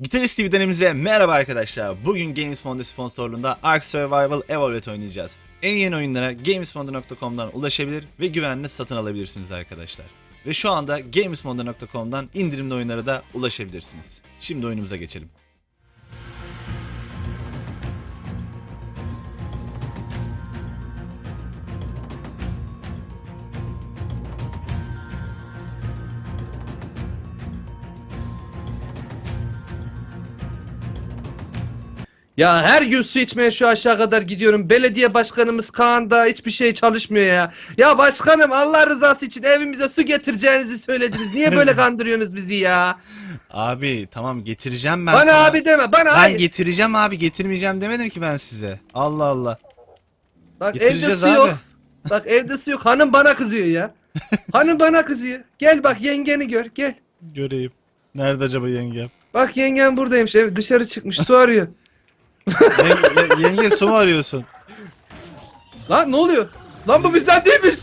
Gitarist TV'den hepinize merhaba arkadaşlar. Bugün Games Monde sponsorluğunda Ark Survival Evolved oynayacağız. En yeni oyunlara gamesmonde.com'dan ulaşabilir ve güvenle satın alabilirsiniz arkadaşlar. Ve şu anda gamesmonde.com'dan indirimli oyunlara da ulaşabilirsiniz. Şimdi oyunumuza geçelim. Ya her gün su içmeye şu aşağı kadar gidiyorum. Belediye başkanımız Kaan da hiçbir şey çalışmıyor ya. Ya başkanım Allah rızası için evimize su getireceğinizi söylediniz. Niye böyle kandırıyorsunuz bizi ya? Abi tamam getireceğim ben bana sana. abi deme bana Ben hayır. getireceğim abi getirmeyeceğim demedim ki ben size. Allah Allah. Bak evde Getireceğiz su abi. yok. Bak evde su yok. Hanım bana kızıyor ya. Hanım bana kızıyor. Gel bak yengeni gör gel. Göreyim. Nerede acaba yengem? Bak yengen buradaymış ev dışarı çıkmış su arıyor. Yenge, yenge su mu arıyorsun? Lan ne oluyor? Lan bu bizden değilmiş.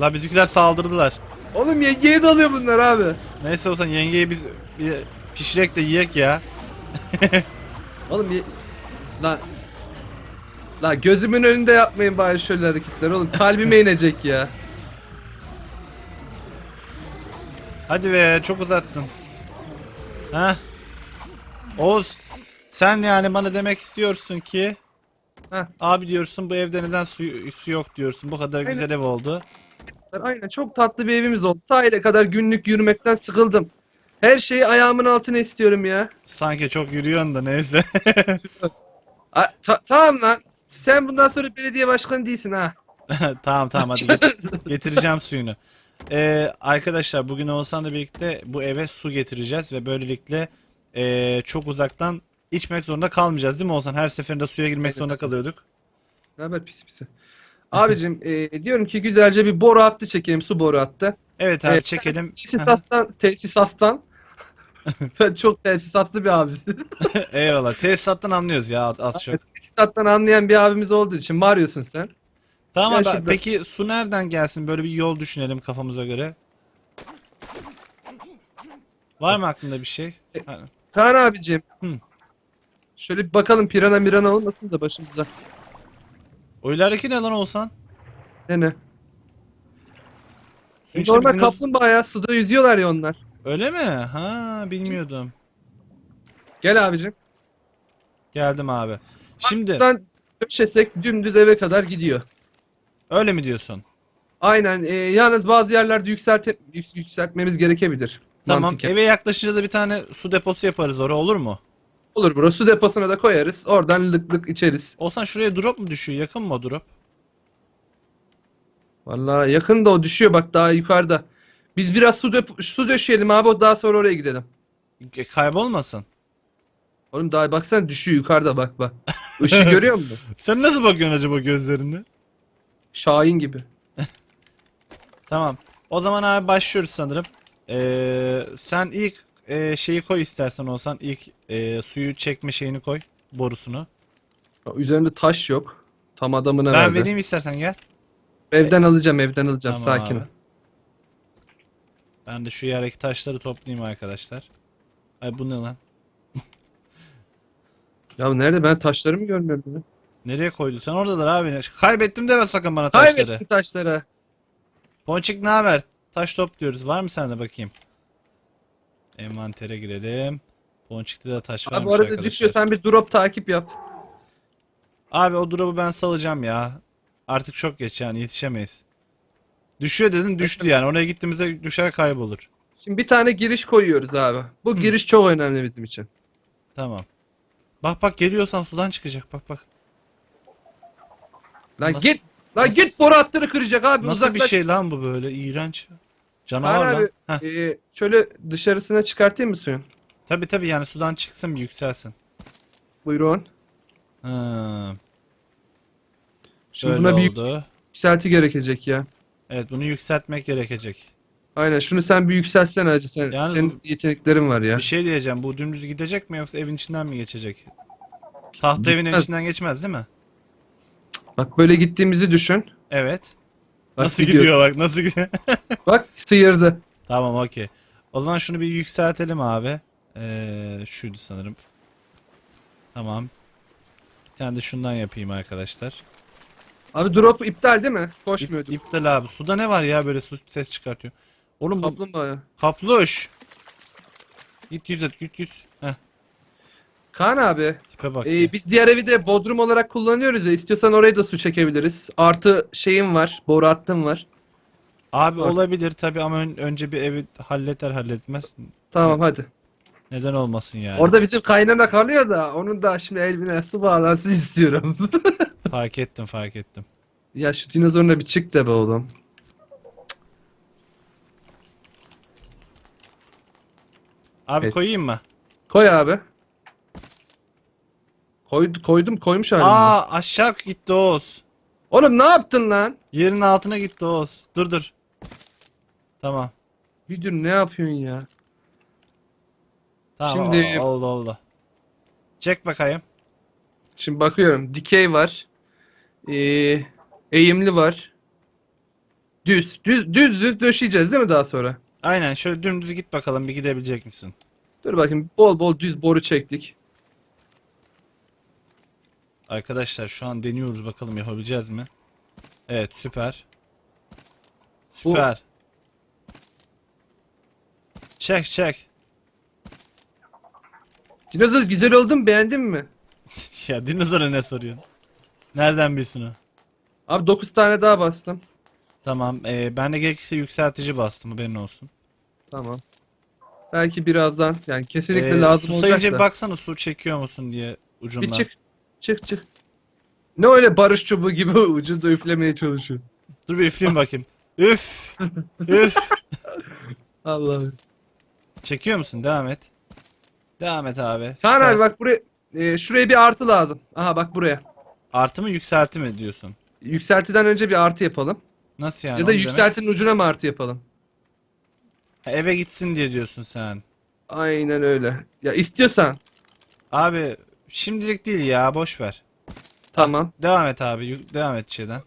La bizimkiler saldırdılar. Oğlum yengeye dalıyor bunlar abi. Neyse olsan yengeyi biz bir pişirek de yiyek ya. Oğlum ye... La... La gözümün önünde yapmayın bari şöyle hareketler oğlum. Kalbime inecek ya. Hadi be çok uzattın. Ha? Oğuz sen yani bana demek istiyorsun ki Heh. Abi diyorsun bu evde neden su, su yok diyorsun. Bu kadar Aynen. güzel ev oldu. Aynen çok tatlı bir evimiz oldu. Sahile kadar günlük yürümekten sıkıldım. Her şeyi ayağımın altına istiyorum ya. Sanki çok yürüyorsun da neyse. A, ta- tamam lan. Sen bundan sonra belediye başkanı değilsin ha. tamam tamam hadi get- getireceğim suyunu. Ee, arkadaşlar bugün Oğuzhan'la birlikte bu eve su getireceğiz ve böylelikle ee, çok uzaktan içmek zorunda kalmayacağız değil mi Oğuzhan? Her seferinde suya girmek Evet. zorunda kalıyorduk. Haber pis pisi. Abicim e, diyorum ki güzelce bir boru hattı çekelim su boru hattı. Evet abi Evet. çekelim. Tesisattan, tesisattan. Sen çok tesisatlı bir abisin. Eyvallah. Tesisattan anlıyoruz ya az çok. Tesisattan anlayan bir abimiz olduğu için bağırıyorsun sen. Tamam abi peki su nereden gelsin? Böyle bir yol düşünelim kafamıza göre. Var mı aklında bir şey? E, Kaan abicim. Hı. Şöyle bir bakalım pirana mirana olmasın da başımıza. O ilerideki ne lan Oğuzhan? Ne ne? Suyun Normal dinozor- kaplumbağa ya suda yüzüyorlar ya onlar. Öyle mi? Ha bilmiyordum. Gel abicim. Geldim abi. Şimdi Buradan döşesek dümdüz eve kadar gidiyor. öyle mi diyorsun? Aynen. e, yalnız bazı yerlerde yükselte, yük- yükseltmemiz gerekebilir. Tamam. Mantıken. Eve yaklaşınca da bir tane su deposu yaparız oraya olur mu? Olur bro. Su deposuna da koyarız. Oradan lık lık içeriz. Olsan şuraya drop mu düşüyor? Yakın mı o drop? Vallahi yakında o düşüyor bak daha yukarıda. Biz biraz su, dep- su döşeyelim abi daha sonra oraya gidelim. E, Kaybolmasın. Oğlum daha baksana düşüyor yukarıda bak bak. Işığı görüyor musun? Sen nasıl bakıyorsun acaba gözlerinde? Şahin gibi. Tamam. O zaman abi başlıyoruz sanırım. Ee, sen ilk e, şeyi koy istersen olsan ilk e, suyu çekme şeyini koy borusunu. Üzerinde taş yok. Tam adamına Ben verdi. vereyim istersen gel. Evden alacağım evden alacağım Tamam sakin ol. abi. Ben de şu yerdeki taşları toplayayım arkadaşlar. Ay bu ne lan? Ya nerede ben taşları mı görmüyorum? ya? Nereye koydun? Sen oradalar abi. Kaybettim deme sakın bana taşları. Kaybettim taşları. Ponçik ne haber? Taş topluyoruz. Var mı sende bakayım? Envantere girelim. Ponçik'te de taş Abi varmış bu arada arkadaşlar. düşüyor sen bir drop takip yap. Abi o drop'u ben salacağım ya. Artık çok geç yani yetişemeyiz. Düşüyor dedin düştü yani. Oraya gittiğimizde düşer kaybolur. Şimdi bir tane giriş koyuyoruz abi. Bu giriş çok önemli bizim için. Tamam. Bak bak geliyorsan sudan çıkacak bak bak. Lan Nasıl- git. Lan nasıl- git boru hattını kıracak abi Nasıl uzaklaş. bir şey lan bu böyle iğrenç. Canavar Kaan lan. abi. Ee, şöyle dışarısına çıkartayım mı suyun? Tabi tabi yani sudan çıksın bir yükselsin. Buyurun. Ha, Şimdi böyle buna bir oldu. yükselti gerekecek ya. Evet bunu yükseltmek gerekecek. Aynen şunu sen bir yükseltsene hacı sen. Yani senin yeteneklerin var ya. Bir şey diyeceğim bu dümdüz gidecek mi yoksa evin içinden mi geçecek? Tahta Gitmez. evin içinden geçmez değil mi? Bak böyle gittiğimizi düşün. Evet. Bak nasıl gidiyor. gidiyor bak nasıl gidiyor. Bak sıyırdı. tamam okey. O zaman şunu bir yükseltelim abi. Ee, şuydu sanırım. Tamam. Bir tane de şundan yapayım arkadaşlar. Abi drop iptal değil mi? Koşmuyordu. İp, iptal abi. Suda ne var ya böyle su ses çıkartıyor. Oğlum bu Kaplumbağa. kapluş. Git yüz et git yüz. Kaan abi. tipe bak. e, biz diğer evi de bodrum olarak kullanıyoruz ya. İstiyorsan oraya da su çekebiliriz. Artı şeyim var. Boru hattım var. Abi Or- olabilir tabi ama ön- önce bir evi halleter halletmez. Tamam hadi. Neden olmasın yani. Orada bizim kaynana kalıyor da onun da şimdi eline su bağlansın istiyorum. Fark ettim fark ettim. ya şu dinozoruna bir çık de be oğlum. Abi Evet. koyayım mı? Koy abi. Koy, koydum koymuş halimde. Aa aşağı gitti Oğuz. Oğlum ne yaptın lan? Yerin altına gitti Oğuz. Dur dur. Tamam. Bir dur ne yapıyorsun ya? Tamam Şimdi- oldu oldu. Çek bakayım. Şimdi bakıyorum. Dikey var. Ee, eğimli var. Düz. Düz düz düz döşeyeceğiz değil mi daha sonra? Aynen şöyle dümdüz git bakalım bir gidebilecek misin? Dur bakayım. Bol bol düz boru çektik. Arkadaşlar şu an deniyoruz bakalım yapabileceğiz mi? Evet süper. Süper. Çek çek. Dinozor güzel oldu mu? Beğendin mi? ya dinozora ne soruyorsun? Nereden bilsin o? Abi 9 tane daha bastım. Tamam. ee, ben de gerekirse yükseltici bastım haberin olsun. Tamam. Belki birazdan yani kesinlikle Ee, lazım su olacak sayınca da. bir baksana su çekiyor musun diye ucundan. Bir çık. Çık çık. Ne öyle barış çubuğu gibi ucunda üflemeye çalışıyor. Dur bir üfleyeyim bakayım. Üf. Üf. Allah'ım. Çekiyor musun? Devam et. Devam et abi. Kaan abi bak buraya e, şuraya bir artı lazım. Aha bak buraya. Artı mı yükselti mi diyorsun? Yükseltiden önce bir artı yapalım. Nasıl yani? ya da demek? yükseltinin ucuna mı artı yapalım? Ha, Eve gitsin diye diyorsun sen. Aynen öyle. Ya istiyorsan. Abi şimdilik değil ya boş ver. Tamam. Devam et abi. Devam et şeyden.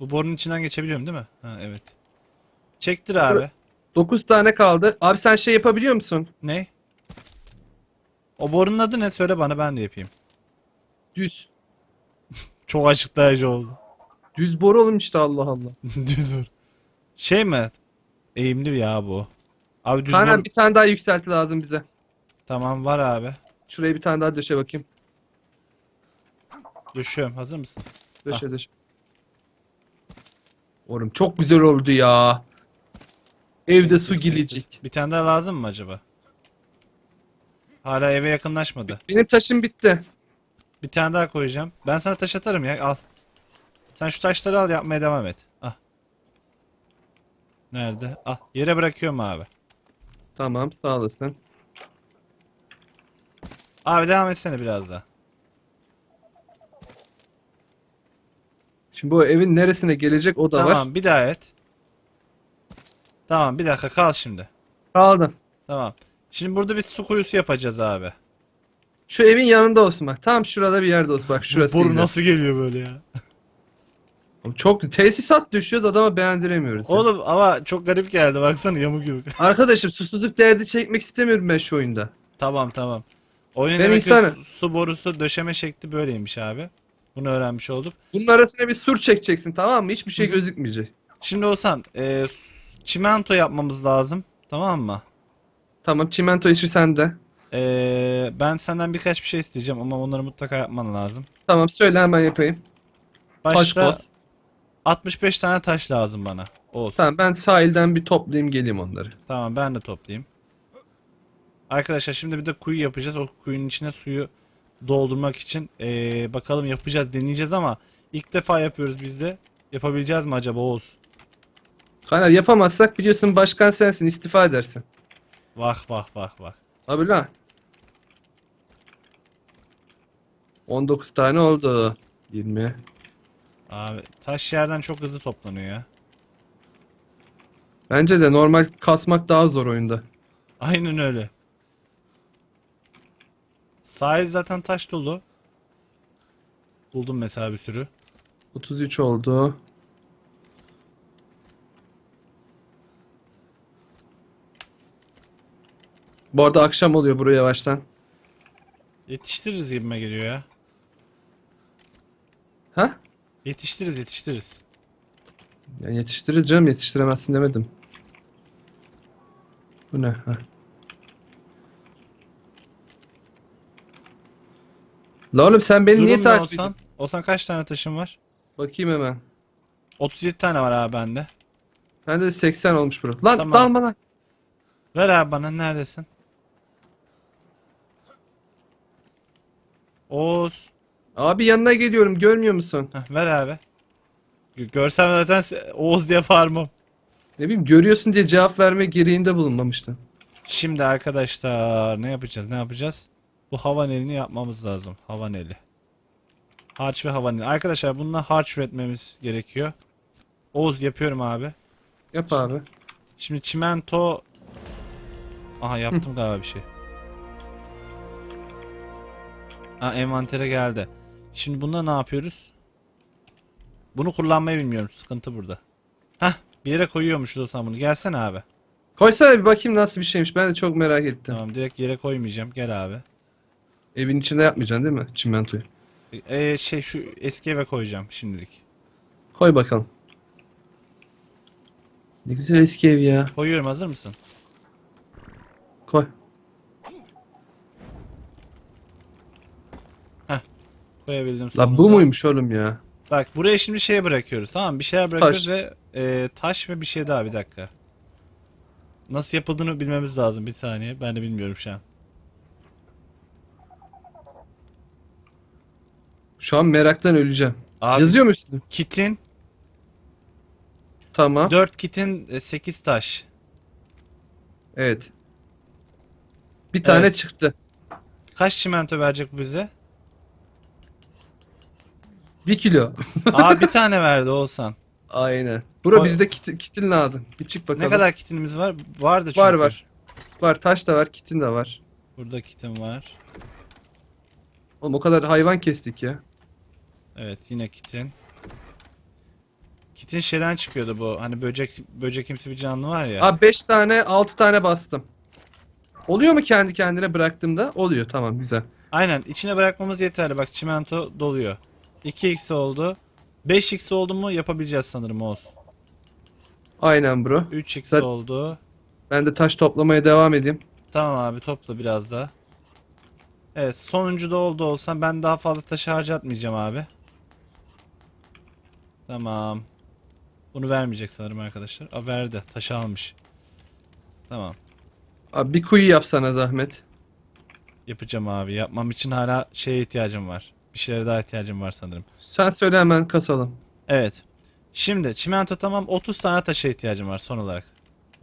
Bu borunun içinden geçebiliyorum değil mi? Ha evet. Çektir abi. 9 tane kaldı. Abi sen şey yapabiliyor musun? Ne? O borunun adı ne? Söyle bana ben de yapayım. Düz. Çok açıklayıcı oldu. Düz boru oğlum işte Allah Allah. düz bor. Şey mi? Eğimli ya bu. Abi düz Kaan abi bir tane daha yükselti lazım bize. Tamam var abi. Şuraya bir tane daha döşe bakayım. Düşüyorum. Hazır mısın? Döşe döşe. Oğlum çok güzel oldu ya. Evde su gelecek. Bir tane daha lazım mı acaba? Hala eve yakınlaşmadı. Benim taşım bitti. Bir tane daha koyacağım. Ben sana taş atarım ya. Al. Sen şu taşları al yapmaya devam et. Ah. Nerede? Ah. Yere bırakıyorum abi. Tamam sağ olasın. Abi devam etsene biraz daha. Şimdi bu evin neresine gelecek o da var. Tamam bir daha et. Tamam bir dakika kal şimdi. Kaldım. Tamam. Şimdi burada bir su kuyusu yapacağız abi. Şu evin yanında olsun bak. Tam şurada bir yerde olsun bak şurası. Boru nasıl geliyor böyle ya? Çok tesisat düşüyoruz adama beğendiremiyoruz. ya. Oğlum ama çok garip geldi baksana yamuk yumuk. Arkadaşım susuzluk derdi çekmek istemiyorum ben şu oyunda. tamam tamam. Oyunun Ben demek ki insanım. su, su borusu döşeme şekli böyleymiş abi. Bunu öğrenmiş olduk. Bunun arasına bir sur çekeceksin tamam mı? Hiçbir şey gözükmeyecek. Şimdi Oğuzhan e, çimento yapmamız lazım. Tamam mı? Tamam çimento işi sende. E, ben senden birkaç bir şey isteyeceğim ama onları mutlaka yapman lazım. Tamam söyle hemen yapayım. Taş Başta boz. 65 tane taş lazım bana. Olsun. Tamam ben sahilden bir toplayayım geleyim onları. Tamam ben de toplayayım. Arkadaşlar şimdi bir de kuyu yapacağız. O kuyunun içine suyu doldurmak için eee, bakalım yapacağız deneyeceğiz ama ilk defa yapıyoruz biz de. Yapabileceğiz mi acaba Oğuz? Kaan abi yapamazsak biliyorsun başkan sensin istifa edersin. Vah vah vah vah. Abi lan. 19 tane oldu. 20. Abi taş yerden çok hızlı toplanıyor ya. Bence de normal kasmak daha zor oyunda. Aynen öyle. Sahil zaten taş dolu. Buldum mesela bir sürü. 33 oldu. Bu arada akşam oluyor buraya yavaştan. Yetiştiririz gibime geliyor ya. Ha? Yetiştiririz yetiştiririz. Ya yetiştiririz canım yetiştiremezsin demedim. Bu ne? Ha. La oğlum sen beni niye Durum ne takip olsan? ediyorsun? Olsan kaç tane taşın var? Bakayım hemen. 37 tane var abi bende. Bende de 80 olmuş bro. Lan Tamam. dalma lan. Ver abi bana neredesin? Oğuz. Abi yanına geliyorum görmüyor musun? Heh, ver abi. Gö- Görsem zaten se- Oğuz diye bağırmam. Ne bileyim görüyorsun diye cevap verme gereğinde bulunmamıştım. Şimdi arkadaşlar ne yapacağız ne yapacağız? Bu havan elini yapmamız lazım. Havan eli. Harç ve havan eli. Arkadaşlar bununla harç üretmemiz gerekiyor. Oğuz yapıyorum abi. Yap abi. Şimdi çimento... Aha yaptım galiba bir şey. Ha envantere geldi. Şimdi bunda ne yapıyoruz? Bunu kullanmayı bilmiyorum. Sıkıntı burada. Hah bir yere koyuyormuşuz o zaman bunu. Gelsene abi. Koysana bir bakayım nasıl bir şeymiş. Ben de çok merak ettim. Tamam direkt yere koymayacağım. Gel abi. Evin içinde yapmayacaksın değil mi? Çimentoyu. Ee, şey şu eski eve koyacağım şimdilik. Koy bakalım. Ne güzel eski ev ya. Koyuyorum hazır mısın? Koy. Koyabildim La sonunda. bu muymuş oğlum ya? Bak buraya şimdi şey bırakıyoruz tamam mı? Bir şeyler bırakıyoruz ve e, taş ve bir şey daha bir dakika. Nasıl yapıldığını bilmemiz lazım bir saniye. Ben de bilmiyorum şu an. Şu an meraktan öleceğim. Abi Yazıyor mu üstünde? kitin Tamam. 4 kitin 8 taş. Evet. Bir tane Evet. çıktı. Kaç çimento verecek bu bize? Bir kilo. Aa bir tane verdi olsan. Aynen. Bura O- bizde kit, kitin lazım. Bir çık bakalım. Ne kadar kitinimiz var? Vardı çünkü. Var var. Var taş da var kitin de var. Burada kitin var. Oğlum o kadar hayvan kestik ya. Evet yine kitin. Kitin şeyden çıkıyordu bu. Hani böcek böcekimsi bir canlı var ya. Abi 5 tane 6 tane bastım. Oluyor mu kendi kendine bıraktığımda? Oluyor tamam güzel. Aynen içine bırakmamız yeterli. Bak çimento doluyor. 2x oldu. 5x oldu mu yapabileceğiz sanırım Oğuz. Aynen bro. 3x Zaten- oldu. Ben de taş toplamaya devam edeyim. Tamam abi topla biraz daha. Evet sonuncu da oldu olsam ben daha fazla taşı harcatmayacağım abi. Tamam. Bunu vermeyecek sanırım arkadaşlar. Aa verdi. Taşı almış. Tamam. Abi bir kuyu yapsana zahmet. Yapacağım abi. Yapmam için hala şeye ihtiyacım var. Bir şeylere daha ihtiyacım var sanırım. Sen söyle hemen kasalım. Evet. Şimdi çimento tamam 30 tane taşa ihtiyacım var son olarak.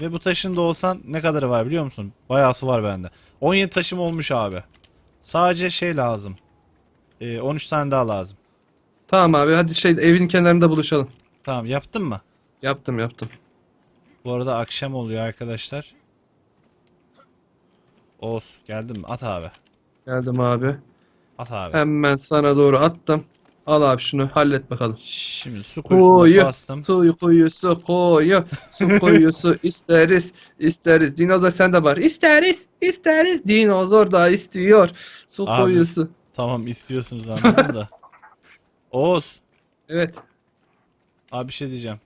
Ve bu taşın da olsan ne kadarı var biliyor musun? Bayağısı var bende. 17 taşım olmuş abi. Sadece şey lazım. Ee, 13 tane daha lazım. Tamam abi hadi şey evin kenarında buluşalım. Tamam yaptın mı? Yaptım yaptım. Bu arada akşam oluyor arkadaşlar. Oğuz geldin mi? At abi. Geldim abi. At abi. Hemen sana doğru attım. Al abi şunu hallet bakalım. Şimdi su kuyusuna Koyu, bastım. su kuyusu koyu, su kuyusu isteriz, isteriz. Dinozor sende var. İsteriz, isteriz. Dinozor da istiyor. Su Abi. kuyusu. Tamam istiyorsunuz anladım da. Oğuz. Evet. Abi bir şey diyeceğim.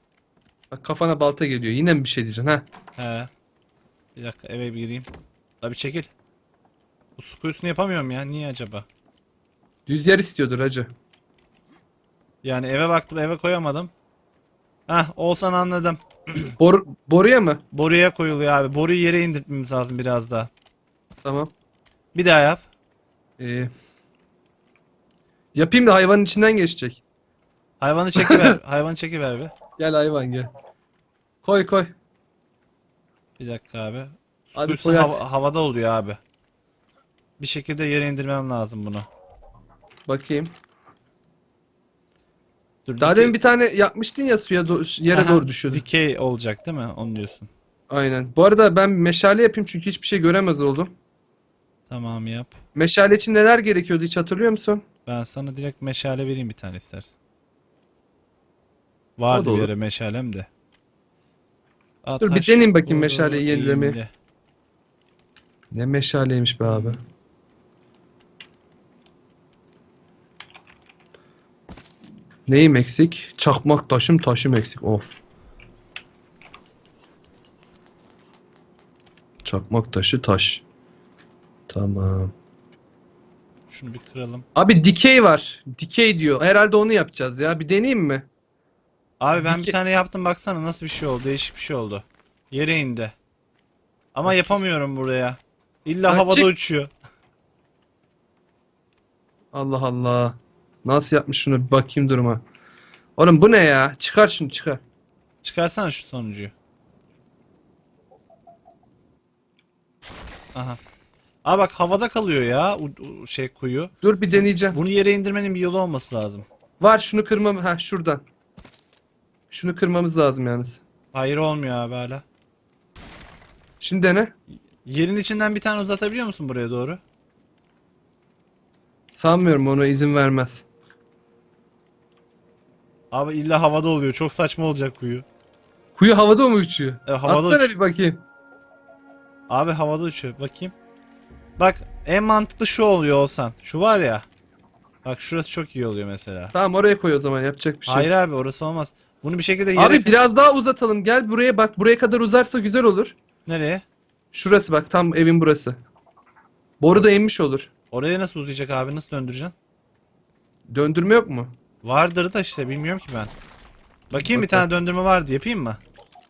Bak kafana balta geliyor. Yine mi bir şey diyeceksin ha? He. Bir dakika eve bir gireyim. Abi çekil. Bu su kuyusunu yapamıyorum ya. Niye acaba? Düz yer istiyordur hacı. Yani eve baktım eve koyamadım. Heh olsan anladım. Bor boruya mı? Boruya koyuluyor abi. Boruyu yere indirtmemiz lazım biraz daha. Tamam. Bir daha yap. Ee, yapayım da hayvanın içinden geçecek. Hayvanı çekiver. hayvanı çekiver bir. Gel hayvan gel. Koy koy. Bir dakika abi. Kuyusu koy hava- havada oluyor abi. Bir şekilde yere indirmem lazım bunu. Bakayım. Dur, Daha demin bir tane yapmıştın ya suya do- yere Aha, doğru düşüyordu. Dikey olacak değil mi? Onu diyorsun. Aynen. Bu arada ben meşale yapayım çünkü hiçbir şey göremez oldum. Tamam yap. Meşale için neler gerekiyordu hiç hatırlıyor musun? Ben sana direkt meşale vereyim bir tane istersen. O da Vardı bir olur. yere meşalem de. Aa, Dur bir taş deneyeyim bakayım meşaleyi yenilemeyi. eğimli. Ne meşaleymiş be abi. Neyim eksik? Çakmak taşım taşım eksik. Of. Çakmak taşı taş. Tamam. Şunu bir kıralım. Abi dikey var. Dikey diyor. Herhalde onu yapacağız ya. Bir deneyeyim mi? Abi ben bir tane yaptım baksana nasıl bir şey oldu. Değişik bir şey oldu. Yere indi. Ama yapamıyorum buraya. İlla Bak, havada çık. uçuyor. Allah Allah. Nasıl yapmış şunu bir bakayım duruma. Oğlum bu ne ya? Çıkar şunu çıkar. Çıkarsana şu sonuncuyu. Aha. Aa bak havada kalıyor ya u- u- şey kuyu. Dur bir deneyeceğim. Bunu yere indirmenin bir yolu olması lazım. Var şunu kırmam. Ha şuradan. Şunu kırmamız lazım yalnız. Hayır olmuyor abi hala. Şimdi dene. Yerin içinden bir tane uzatabiliyor musun buraya doğru? Sanmıyorum ona izin vermez. Abi illa havada oluyor. Çok saçma olacak kuyu. Kuyu havada mı uçuyor? E, havada Atsana uç- bir bakayım. Abi havada uçuyor. Bakayım. Bak en mantıklı şu oluyor olsan. Şu var ya. Bak şurası çok iyi oluyor mesela. Tamam oraya koy o zaman yapacak bir şey. Hayır abi orası olmaz. Bunu bir şekilde yere... Abi biraz daha uzatalım. Gel buraya bak. Buraya kadar uzarsa güzel olur. Nereye? Şurası bak tam evin burası. Boru da inmiş olur. Oraya nasıl uzayacak abi? Nasıl döndüreceksin? Döndürme yok mu? Vardır da işte bilmiyorum ki ben. Bakayım bir Bak, tane döndürme vardı. Yapayım mı?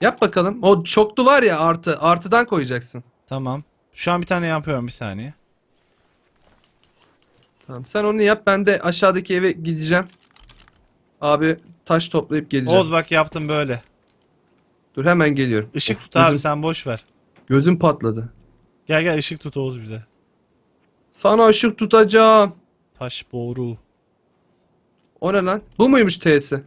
Yap bakalım. O çoktu var ya artı. Artıdan koyacaksın. Tamam. Şu an bir tane yapıyorum bir saniye. Tamam. Sen onu yap. Ben de aşağıdaki eve gideceğim. Abi taş toplayıp geleceğim. Oğuz bak yaptım böyle. Dur hemen geliyorum. Işık tut abi gözüm, sen boş ver. gözüm patladı. Gel gel ışık tut Oğuz bize. Sana ışık tutacağım. Taş boru. O ne lan? Bu muymuş T'si?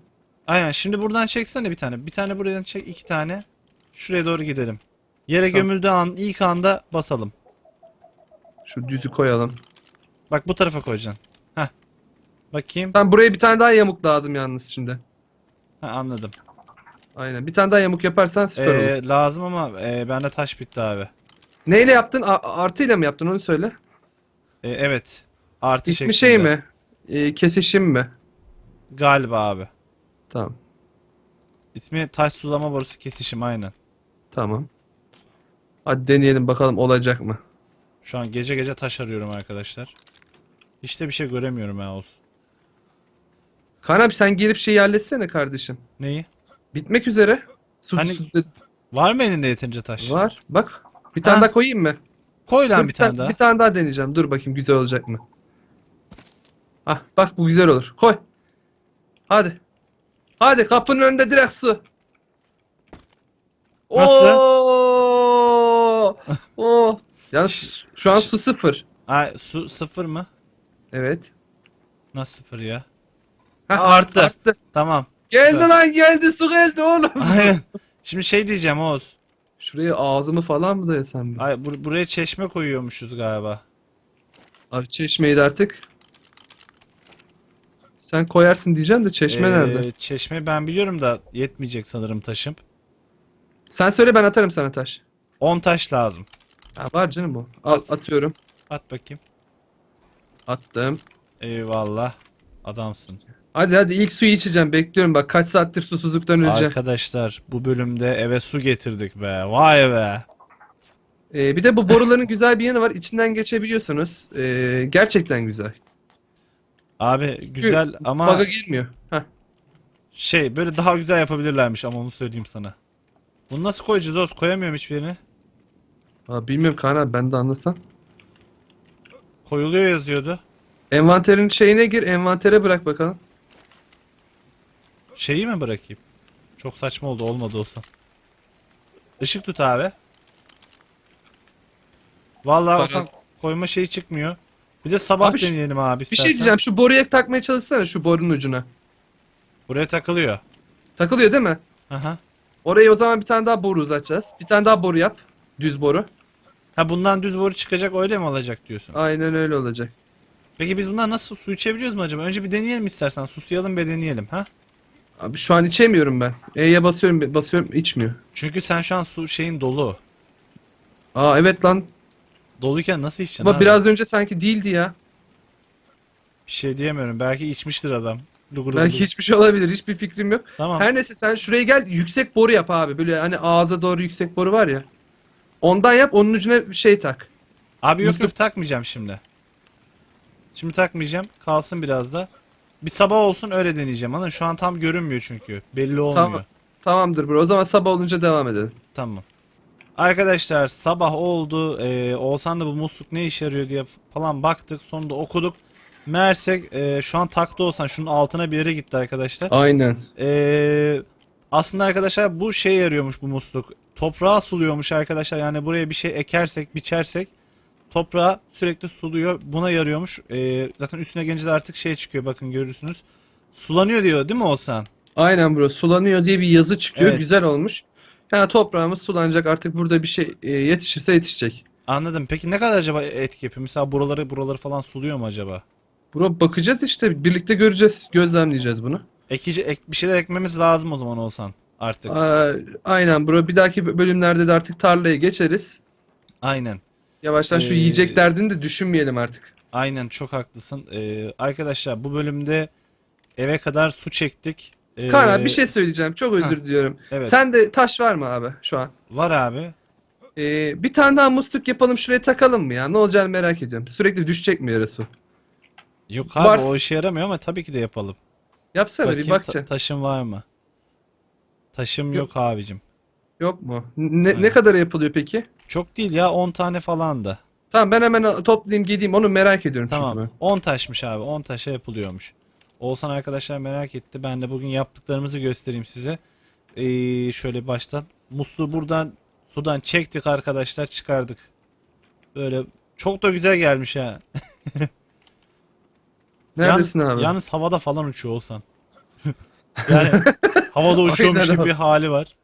Aynen şimdi buradan çeksene bir tane. Bir tane buradan çek iki tane. Şuraya doğru gidelim. Yere Tamam. gömüldüğü an ilk anda basalım. Şu düzü koyalım. Bak bu tarafa koyacaksın. Heh. Bakayım. Tamam buraya bir tane daha yamuk lazım yalnız şimdi. Ha, anladım. Aynen. Bir tane daha yamuk yaparsan süper olur. Ee, lazım ama e, bende taş bitti abi. Neyle yaptın? A- artıyla mı yaptın onu söyle. E, evet. Artı İsmi şeklinde. şey mi? Ee, kesişim mi? Galiba abi. Tamam. İsmi taş sulama borusu kesişim aynen. Tamam. Hadi deneyelim bakalım olacak mı? Şu an gece gece taş arıyorum arkadaşlar. Hiç de bir şey göremiyorum ha Oğuz. Kaan abi sen gelip şeyi halletsene kardeşim. Neyi? Bitmek üzere. Su, Hani- su- Var mı elinde yeterince taş? var. Bak. Bir tane Ha. daha koyayım mı? Koy lan Dur, bir tane daha. Bir tane daha deneyeceğim. Dur bakayım güzel olacak mı? Ah bak bu güzel olur. Koy. Hadi. Hadi kapının önünde direkt su. Nasıl? Oo! Oo! Yalnız şu an su sıfır. Ay, su sıfır mı? Evet. Nasıl sıfır ya? Ha, arttı. arttı. Tamam. Geldi lan geldi su geldi oğlum. Aynen. Şimdi şey diyeceğim Oğuz. Şuraya ağzımı falan mı dayasam? Ay, bur- buraya çeşme koyuyormuşuz galiba. Abi çeşmeyi de artık. Sen koyarsın diyeceğim de çeşme Ee, nerede? Çeşme ben biliyorum da yetmeyecek sanırım taşım. Sen söyle ben atarım sana taş. 10 taş lazım. Ha, var canım o. Al At. atıyorum. At bakayım. Attım. Eyvallah. Adamsın. Hadi hadi ilk suyu içeceğim. Bekliyorum bak kaç saattir susuzluktan öleceğim. Arkadaşlar bu bölümde eve su getirdik be. Vay be. Ee, bir de bu boruların güzel bir yanı var. İçinden geçebiliyorsunuz. Ee, gerçekten güzel. Abi güzel ama Baga girmiyor. Heh. şey böyle daha güzel yapabilirlermiş ama onu söyleyeyim sana. Bunu nasıl koyacağız Oz? Koyamıyorum hiçbirini. Aa, bilmiyorum Kaan abi ben de anlasam. Koyuluyor yazıyordu. Envanterin şeyine gir. Envantere bırak bakalım. Şeyi mi bırakayım? Çok saçma oldu olmadı olsa. Işık tut abi. Vallahi Bak- Okan koyma şeyi çıkmıyor. Bir de sabah Abi şu- deneyelim abi Bir istersen. şey diyeceğim. Şu boruya takmaya çalışsana şu borunun ucuna. Buraya takılıyor. Takılıyor değil mi? Aha. Oraya o zaman bir tane daha boru uzatacağız. Bir tane daha boru yap. Düz boru. Ha bundan düz boru çıkacak öyle mi olacak diyorsun? Aynen öyle olacak. Peki biz bundan nasıl su içebiliyoruz mu acaba? Önce bir deneyelim istersen. Susayalım bir deneyelim ha? Abi şu an içemiyorum ben. E'ye basıyorum basıyorum içmiyor. Çünkü sen şu an su şeyin dolu. Aa evet lan. Doluyken nasıl içeceksin Ama abi? biraz önce sanki değildi ya. Bir şey diyemiyorum. Belki içmiştir adam. Lugur Belki lugur. hiçbir şey olabilir. Hiçbir fikrim yok. Tamam. Her neyse sen şuraya gel yüksek boru yap abi. Böyle hani ağza doğru yüksek boru var ya. Ondan yap onun ucuna bir şey tak. Abi yok yok takmayacağım şimdi. Şimdi takmayacağım. Kalsın biraz da. Bir sabah olsun öyle deneyeceğim. Anladın? Şu an tam görünmüyor çünkü. Belli olmuyor. Tamam. Tamamdır bro. O zaman sabah olunca devam edelim. Tamam. Arkadaşlar sabah oldu. Ee, Oğuzhan da bu musluk ne işe yarıyor diye falan baktık. Sonunda okuduk. Meğersek e, şu an taktı olsan şunun altına bir yere gitti arkadaşlar. Aynen. Ee, aslında arkadaşlar bu şey yarıyormuş bu musluk. Toprağa suluyormuş arkadaşlar. Yani buraya bir şey ekersek, biçersek toprağa sürekli suluyor. Buna yarıyormuş. Ee, zaten üstüne gelince de artık şey çıkıyor bakın görürsünüz. Sulanıyor diyor değil mi Oğuzhan? Aynen bro. Sulanıyor diye bir yazı çıkıyor. Evet. Güzel olmuş. Yani toprağımız sulanacak artık burada bir şey e, yetişirse yetişecek. Anladım. Peki ne kadar acaba etki yapıyor? Mesela buraları buraları falan suluyor mu acaba? Bro bakacağız işte. Birlikte göreceğiz. Gözlemleyeceğiz bunu. Ekici ek, bir şeyler ekmemiz lazım o zaman Oğuzhan artık. Aa, aynen bro. Bir dahaki bölümlerde de artık tarlaya geçeriz. Aynen. Yavaştan şu Ee, yiyecek derdini de düşünmeyelim artık. Aynen çok haklısın. Ee, arkadaşlar bu bölümde eve kadar su çektik. Ee, Kaan abi bir şey söyleyeceğim. Çok özür diliyorum. Evet. Sende taş var mı abi şu an? Var abi. Ee, bir tane daha musluk yapalım şuraya takalım mı ya? Ne olacağını merak ediyorum. Sürekli düşecek mi yere su? Yok abi Var. o işe yaramıyor ama tabii ki de yapalım. Yapsana Bakayım bir ta- taşım var mı? Taşım yok, Yok. abicim. Yok mu? Ne, ne Aynen. kadar yapılıyor peki? Çok değil ya 10 tane falan da. Tamam ben hemen toplayayım gideyim onu merak ediyorum çünkü Tamam. ben. 10 taşmış abi. 10 taşa yapılıyormuş. Olsan arkadaşlar merak etti. Ben de bugün yaptıklarımızı göstereyim size. Ee, şöyle baştan. Musluğu buradan sudan çektik arkadaşlar çıkardık. Böyle çok da güzel gelmiş ha. Neredesin yalnız, abi? Yalnız havada falan uçuyor olsan. yani havada uçuyormuş Aynen gibi abi. bir hali var.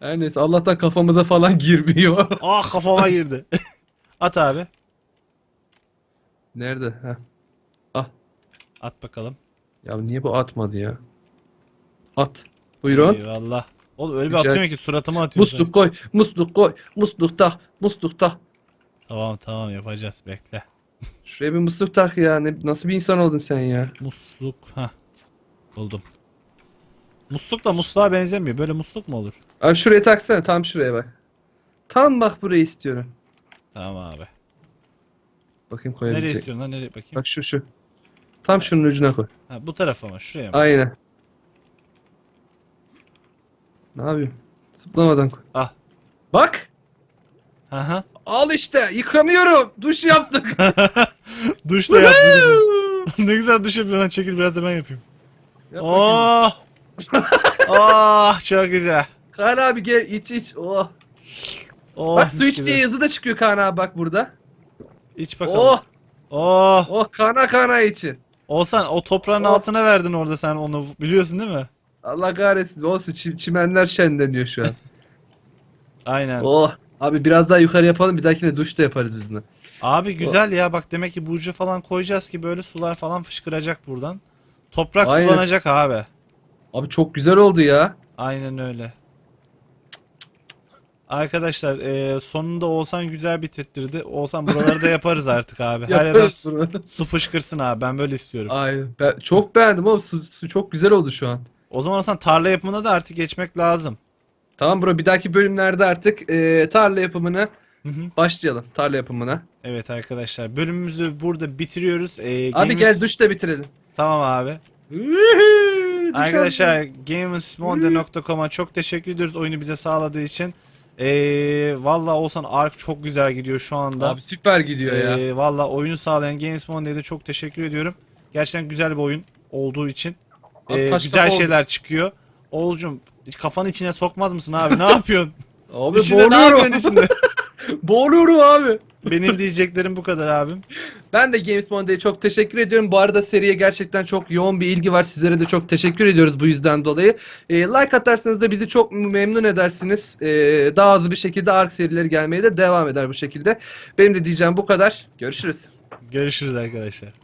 Her neyse Allah'tan kafamıza falan girmiyor. Ah kafama girdi. At abi. Nerede? Heh. At bakalım. Ya niye bu atmadı ya? At. Buyurun. Eyvallah. Oğlum öyle bir Rica- atıyorsun ki suratıma atıyorsun. Musluk koy. Musluk koy. Musluk tak. Musluk tak. Tamam tamam yapacağız bekle. Şuraya bir musluk tak ya. Ne, nasıl bir insan oldun sen ya? Musluk. ha Buldum. Musluk da musluğa benzemiyor. Böyle musluk mu olur? Abi şuraya taksana. Tam şuraya bak. Tam bak burayı istiyorum. Tamam abi. Bakayım Nereye koyabilecek. istiyorsun lan? Nereye bakayım? Bak şu şu. Tam şunun ucuna koy. Ha, bu tarafa mı? Şuraya mı? Aynen. Ne yapayım? Zıplamadan koy. Ah. Bak. Aha. Al işte. Yıkanıyorum. Duş yaptık. duş da yaptık. ne güzel duş yapıyorsun lan. Çekil biraz da ben yapayım. Yap bakayım. Oh. oh çok güzel. Kaan abi gel iç iç. Oh. Oh, bak su mis iç gibi. diye yazı da çıkıyor Kaan abi bak burada. İç bakalım. Oh. Oh. Oh kana kana için. Olsan o toprağın Oh. altına verdin orada sen onu biliyorsun değil mi? Allah kahretsin. Olsun çim- çimenler şenleniyor şu an. Aynen. oh. Abi biraz daha yukarı yapalım. Bir dahakine duş da yaparız biz bunu. Abi güzel ya bak demek ki burcu falan koyacağız ki böyle sular falan fışkıracak buradan. Toprak Aynen. sulanacak abi. Abi çok güzel oldu ya. Aynen öyle. Arkadaşlar e, sonunda Oğuzhan güzel bitirttirdi. Oğuzhan buraları da yaparız artık abi. Her yerden Yaparız su, bunu. su fışkırsın abi ben böyle istiyorum. Aynen. Ben çok beğendim oğlum. Su, su çok güzel oldu şu an. O zaman Oğuzhan tarla yapımına da artık geçmek lazım. Tamam bro bir dahaki bölümlerde artık e, tarla yapımına Hı hı. başlayalım. Tarla yapımına. Evet arkadaşlar bölümümüzü burada bitiriyoruz. E, Abi Gamers- gel duş da bitirelim. Tamam abi. Arkadaşlar gamersmonde.com'a çok teşekkür ediyoruz oyunu bize sağladığı için. Ee, Valla olsan Ark çok güzel gidiyor şu anda. Abi süper gidiyor ya. Ee, Valla oyunu sağlayan Games Monde'ye de çok teşekkür ediyorum. Gerçekten güzel bir oyun olduğu için. Abi Ee, güzel kafa şeyler çıkıyor. Oğulcum kafanı içine sokmaz mısın abi? Ne yapıyorsun? Abi içinde ne boğuluyorum. yapıyorsun içinde? boğuluyorum abi. Benim diyeceklerim bu kadar abim. Ben de Games Monday'e çok teşekkür ediyorum. Bu arada seriye gerçekten çok yoğun bir ilgi var. Sizlere de çok teşekkür ediyoruz bu yüzden dolayı. Ee, like atarsanız da bizi çok memnun edersiniz. Ee, daha hızlı bir şekilde Ark serileri gelmeye de devam eder bu şekilde. Benim de diyeceğim bu kadar. Görüşürüz. Görüşürüz arkadaşlar.